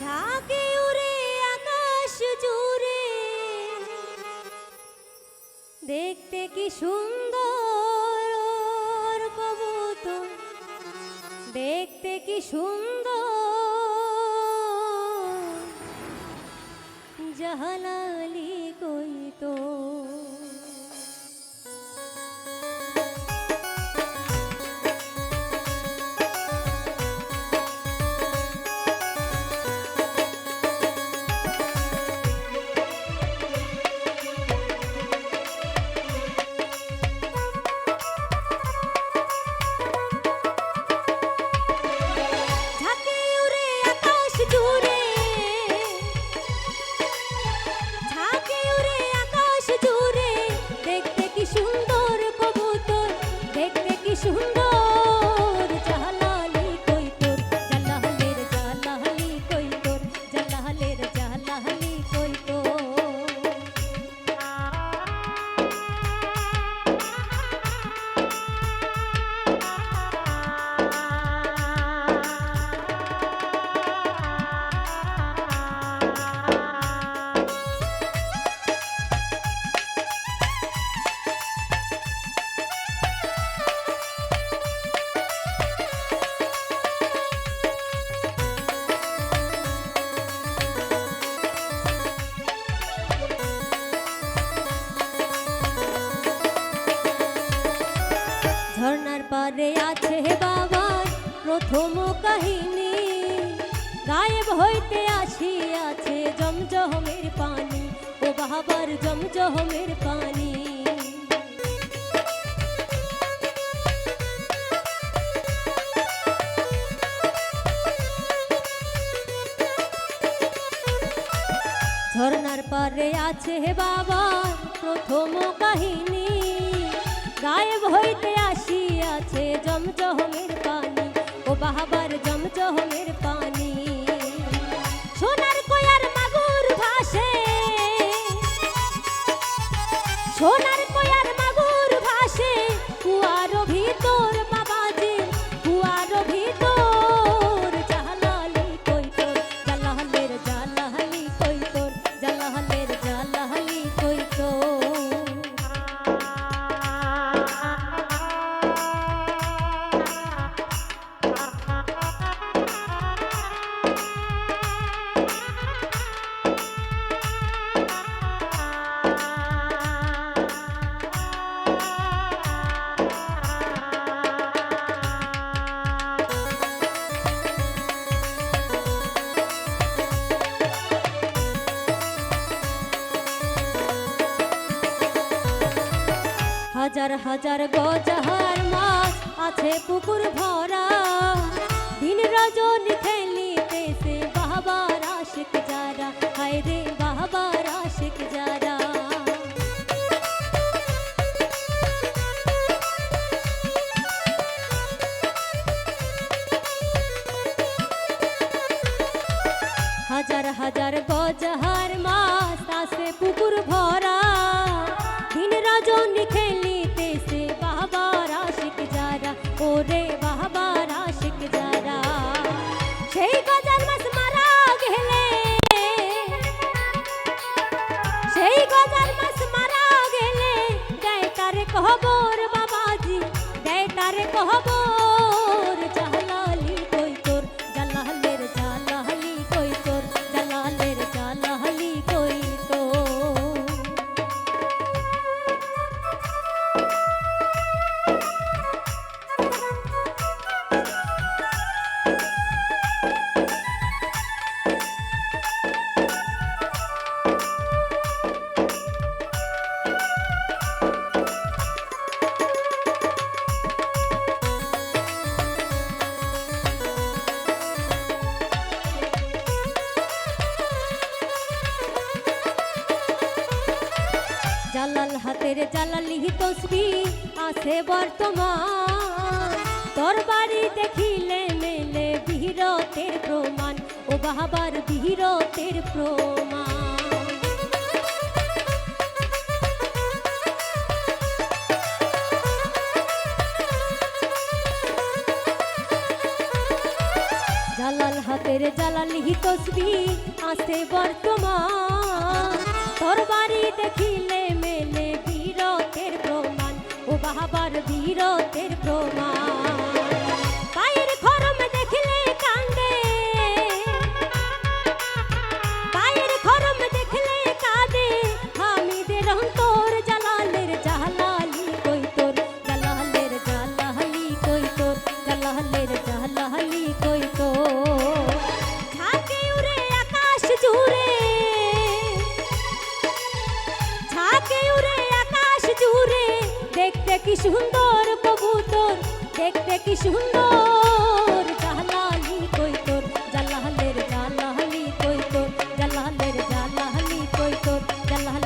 ঝাঁকে উড়ে আকাশ জুড়ে। দেখতে কি সুন্দর কবুতর। দেখতে কি সুন্দর। জাহালালি ঝর্ণার পারে আছে বাবার প্রথম কাহিনী। গায়েব হইতে আসিয়াছে জমজমের পানি, ও বাবার জমজমের পানি। ঝর্ণার পারে আছে বাবার প্রথম কাহিনী। গায়েব হইতে আসিয়াছে জমজহমের পানি। ও বাহাবার জমজহমের পানি। হাজার হাজার গজার মাছ আছে পুকুর ভরা। দিন রজনী খেলিতেছে বাবার আশিক যারা। হায় রে হাজার হাজার গজাহার মাছ আছে পুকুর ভরা। দিন রজনী খেলিতেছে বাবার আশিক যারা, ওরে বাবার আশিক যারা। সেই গজার মাছ মারা গেলে, সেই গজার মাছ মারা গেলে, দেয় তারে কহবর বাবাজি, দেয় তারে কহবর জালাল হাতের জালালি তসবি আসে বর্তমান। তোর বাড়ি দেখিলে মেলে বিহিরতের প্রমাণ, ও বাহাবার বিহিরতের প্রমাণ। জালাল হাতের জালালি তসবি আছে বর্তমান। তোর বাড়ি দেখিলে বীরতের দেখতে কি সুন্দর কবুতর, দেখতে কি সুন্দর জালালি কই তোর জালালের জালালি কই তোর জালালের জালালি কই তোর জালাল